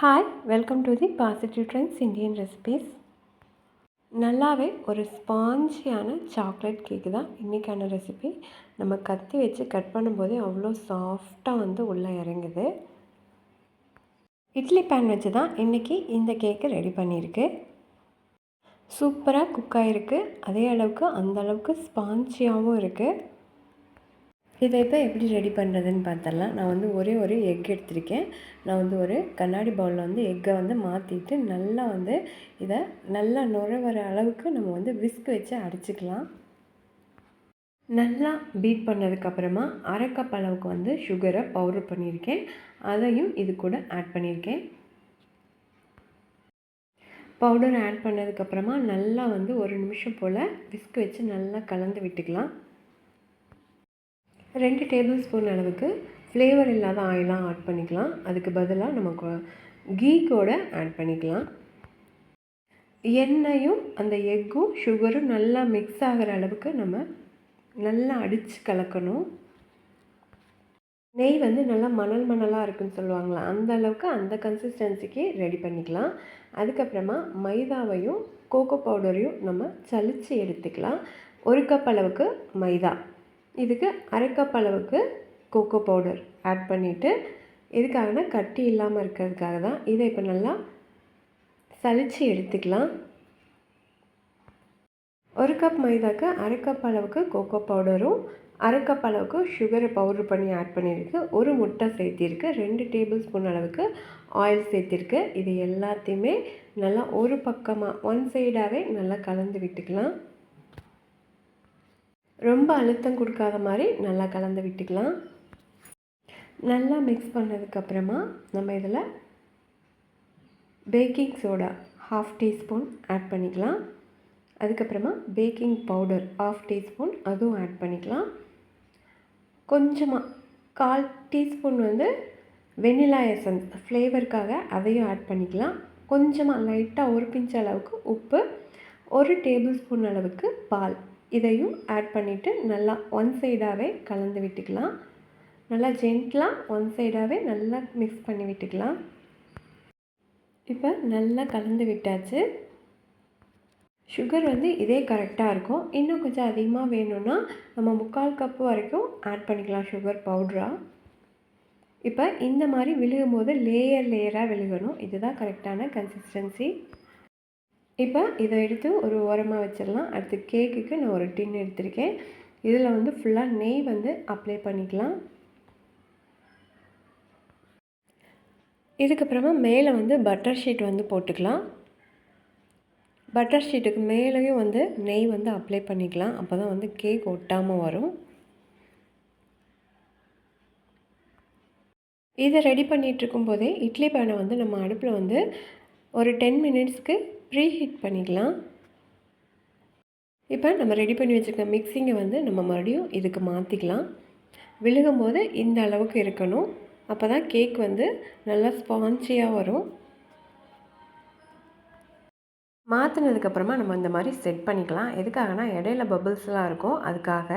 Hi welcome to the positive trends Indian recipes நல்லாவே ஒரு ஸ்பாஞ்சியான chocolate கேக்கு தான் இன்றைக்கான ரெசிபி நம்ம கத்தி வச்சு கட் பண்ணும்போதே அவ்வளோ சாஃப்டாக வந்து உள்ளே இறங்குது. இட்லி பேன் வச்சு தான் இன்றைக்கி இந்த கேக்கு ரெடி பண்ணியிருக்கு. சூப்பராக குக் ஆகிருக்கு அதே அளவுக்கு அந்த அளவுக்கு ஸ்பாஞ்சியாகவும் இருக்குது இதை இப்போ எப்படி ரெடி பண்ணுறதுன்னு பார்த்தரலாம் நான் வந்து ஒரே ஒரு எக் எடுத்திருக்கேன். நான் வந்து ஒரு கண்ணாடி பவுலில் வந்து எக்கை வந்து மாற்றிட்டு நல்லா வந்து இதை நல்லா நுர வர அளவுக்கு நம்ம வந்து விஸ்க் வச்சு அடிச்சுக்கலாம். நல்லா பீட் பண்ணதுக்கப்புறமா அரை கப் அளவுக்கு வந்து சுகரை பவுடர் பண்ணியிருக்கேன். அதையும் இது கூட ஆட் பண்ணியிருக்கேன். பவுடர் ஆட் பண்ணதுக்கப்புறமா நல்லா வந்து ஒரு நிமிஷம் போல் விஸ்க் வச்சு நல்லா கலந்து விட்டுக்கலாம். ரெண்டு டேபிள் ஸ்பூன் அளவுக்கு ஃப்ளேவர் இல்லாத ஆயிலாக ஆட் பண்ணிக்கலாம். அதுக்கு பதிலாக நம்ம கீ கூட ஆட் பண்ணிக்கலாம். எண்ணெயும் அந்த எக்கும் சுகரும் நல்லா மிக்ஸ் ஆகிற அளவுக்கு நம்ம நல்லா அடித்து கலக்கணும். நெய் வந்து நல்லா மணல் மணலாக இருக்குன்னு சொல்லுவாங்களா அந்த அளவுக்கு அந்த கன்சிஸ்டன்சிக்கு ரெடி பண்ணிக்கலாம். அதுக்கப்புறமா மைதாவையும் கோகோ பவுடரையும் நம்ம சளிச்சு எடுத்துக்கலாம். ஒரு கப் அளவுக்கு மைதா. இதுக்கு அரை கப் அளவுக்கு கோகோ பவுடர் ஆட் பண்ணிவிட்டு எதுக்காகனா கட்டி இல்லாமல் இருக்கிறதுக்காக தான் இதை இப்போ நல்லா சளிச்சு எடுத்துக்கலாம். ஒரு கப் மைதாக்கு அரை கப் அளவுக்கு கோகோ பவுடரும் அரை கப் அளவுக்கு சுகரை பவுடர் பண்ணி ஆட் பண்ணியிருக்கு. ஒரு முட்டை சேர்த்திருக்கு ரெண்டு டேபிள் ஸ்பூன் அளவுக்கு ஆயில் சேர்த்திருக்கு இது எல்லாத்தையுமே நல்லா ஒரு பக்கமாக ஒன் சைடாகவே நல்லா கலந்து விட்டுக்கலாம். ரொம்ப அழுத்தம் கொடுக்காத மாதிரி நல்லா கலந்து விட்டுக்கலாம். நல்லா மிக்ஸ் பண்ணதுக்கப்புறமா நம்ம இதில் baking soda half teaspoon add பண்ணிக்கலாம். அதுக்கப்புறமா பேக்கிங் பவுடர் ஆஃப் டீஸ்பூன் அதுவும் ஆட் பண்ணிக்கலாம். கொஞ்சமாக கால் டீஸ்பூன் வந்து வெனிலா எசன்ஸ் ஃப்ளேவருக்காக அதையும் ஆட் பண்ணிக்கலாம். கொஞ்சமாக லைட்டாக ஒரு பிஞ்ச் அளவுக்கு உப்பு ஒரு டேபிள் ஸ்பூன் அளவுக்கு பால். இதையும் ஆட் பண்ணிவிட்டு நல்லா ஒன் சைடாகவே கலந்து விட்டுக்கலாம். நல்லா ஜென்ட்லாக ஒன் சைடாகவே நல்லா மிக்ஸ் பண்ணி விட்டுக்கலாம். இப்போ நல்லா கலந்து விட்டாச்சு. சுகர் வந்து இதே கரெக்டாக இருக்கும். இன்னும் கொஞ்சம் அதிகமாக வேணும்னா நம்ம முக்கால் கப்பு வரைக்கும் ஆட் பண்ணிக்கலாம் சுகர் பவுட்ராக இப்போ இந்த மாதிரி விழுகும் போது லேயர் லேயராக விழுகணும். இதுதான் கரெக்டான கன்சிஸ்டன்சி இப்போ இதை எடுத்து ஒரு ஓரமாக வச்சிடலாம். அடுத்து கேக்குக்கு நான் ஒரு டின் எடுத்திருக்கேன். இதில் வந்து ஃபுல்லாக நெய் வந்து அப்ளை பண்ணிக்கலாம். இதுக்கப்புறமா மேலே வந்து பட்டர் ஷீட் வந்து போட்டுக்கலாம். பட்டர் ஷீட்டுக்கு மேலேயும் வந்து நெய் வந்து அப்ளை பண்ணிக்கலாம். அப்போ தான் வந்து கேக் ஒட்டாமல் வரும். இதை ரெடி பண்ணிகிட்ருக்கும் போதே இட்லி பேனை வந்து நம்ம அடுப்பில் வந்து ஒரு டென் மினிட்ஸ்க்கு ப்ரீ ஹீட் பண்ணிக்கலாம். இப்போ நம்ம ரெடி பண்ணி வச்சுருக்க மிக்சிங்கை வந்து நம்ம மறுபடியும் இதுக்கு மாற்றிக்கலாம் விழுகும் போது இந்த அளவுக்கு இருக்கணும். அப்போ தான் கேக் வந்து நல்லா ஸ்பான்ச்சியாக வரும். மாற்றினதுக்கப்புறமா நம்ம இந்த மாதிரி செட் பண்ணிக்கலாம். எதுக்காகனா இடையில பபிள்ஸ்லாம் இருக்கும். அதுக்காக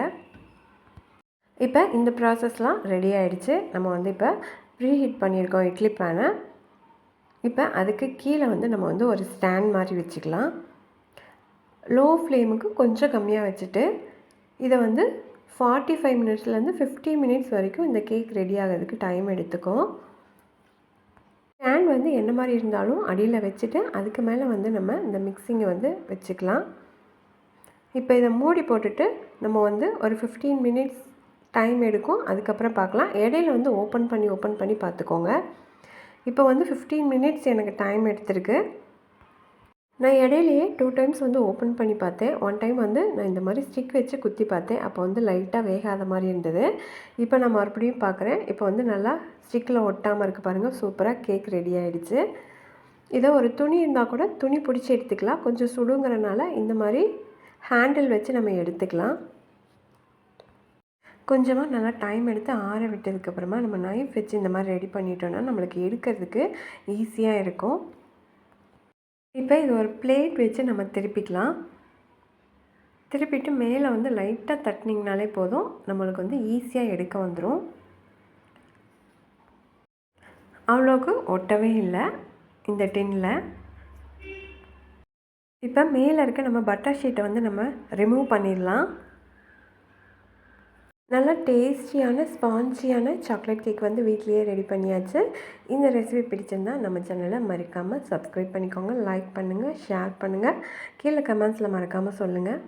இப்போ இந்த ப்ராசஸ்லாம் ரெடி ஆகிடுச்சு நம்ம வந்து இப்போ ப்ரீ ஹீட் பண்ணியிருக்கோம் இட்லி பேனை. இப்போ அதுக்கு கீழே வந்து நம்ம வந்து ஒரு ஸ்டாண்ட் மாதிரி வச்சுக்கலாம். லோ ஃப்ளேமுக்கு கொஞ்சம் கம்மியாக வச்சுட்டு இதை வந்து ஃபார்ட்டி ஃபைவ் மினிட்ஸ்லேருந்து ஃபிஃப்டி மினிட்ஸ் வரைக்கும் இந்த கேக் ரெடி ஆகிறதுக்கு டைம் எடுத்துக்கும் ஸ்டாண்ட் வந்து என்ன மாதிரி இருந்தாலும் அடியில் வச்சுட்டு அதுக்கு மேலே வந்து நம்ம இந்த மிக்சிங்கை வந்து வச்சுக்கலாம். இப்போ இதை மூடி போட்டுட்டு நம்ம வந்து ஒரு ஃபிஃப்டீன் மினிட்ஸ் டைம் எடுக்கும். அதுக்கப்புறம் பார்க்கலாம். இடையில வந்து ஓப்பன் பண்ணி ஓப்பன் பண்ணி பார்த்துக்கோங்க. இப்போ வந்து ஃபிஃப்டீன் மினிட்ஸ் எனக்கு டைம் எடுத்திருக்கு. நான் இடையிலையே டூ டைம்ஸ் வந்து ஓப்பன் பண்ணி பார்த்தேன். ஒன் டைம் வந்து நான் இந்த மாதிரி ஸ்டிக் வச்சு குத்தி பார்த்தேன். அப்போ வந்து லைட்டாக வேகாத மாதிரி இருந்தது. இப்போ நான் மறுபடியும் பார்க்குறேன். இப்போ வந்து நல்லா ஸ்டிக்கில் ஒட்டாமல் இருக்குது பாருங்கள் சூப்பராக கேக் ரெடி ஆகிடுச்சு இதை ஒரு துணி இருந்தால் கூட துணி பிடிச்சி எடுத்துக்கலாம். கொஞ்சம் சுடுங்கிறனால இந்த மாதிரி ஹேண்டில் வச்சு நம்ம எடுத்துக்கலாம். கொஞ்சமாக நல்லா டைம் எடுத்து ஆற விட்டதுக்கப்புறமா நம்ம நைஃப் வச்சு இந்த மாதிரி ரெடி பண்ணிட்டோன்னா நம்மளுக்கு எடுக்கிறதுக்கு ஈஸியாக இருக்கும். இப்போ இது ஒரு பிளேட் வச்சு நம்ம திருப்பிக்கலாம். திருப்பிட்டு மேலே வந்து லைட்டாக தட்டினிங்கனாலே போதும். நம்மளுக்கு வந்து ஈஸியாக எடுக்க வந்துடும் அவ்வளோக்கு ஒட்டவே இல்லை இந்த டின்னில் இப்போ மேலே இருக்க நம்ம பட்டர் ஷீட்டை வந்து நம்ம ரிமூவ் பண்ணிடலாம். நல்லா டேஸ்டியான ஸ்பான்ஜியான சாக்லேட் கேக் வந்து வீட்லேயே ரெடி பண்ணியாச்சு. இந்த ரெசிபி பிடிச்சிருந்தா நம்ம சேனலை மறக்காமல் சப்ஸ்கிரைப் பண்ணிக்கோங்க லைக் பண்ணுங்கள் ஷேர் பண்ணுங்கள் கீழே கமெண்ட்ஸில் மறக்காமல் சொல்லுங்கள்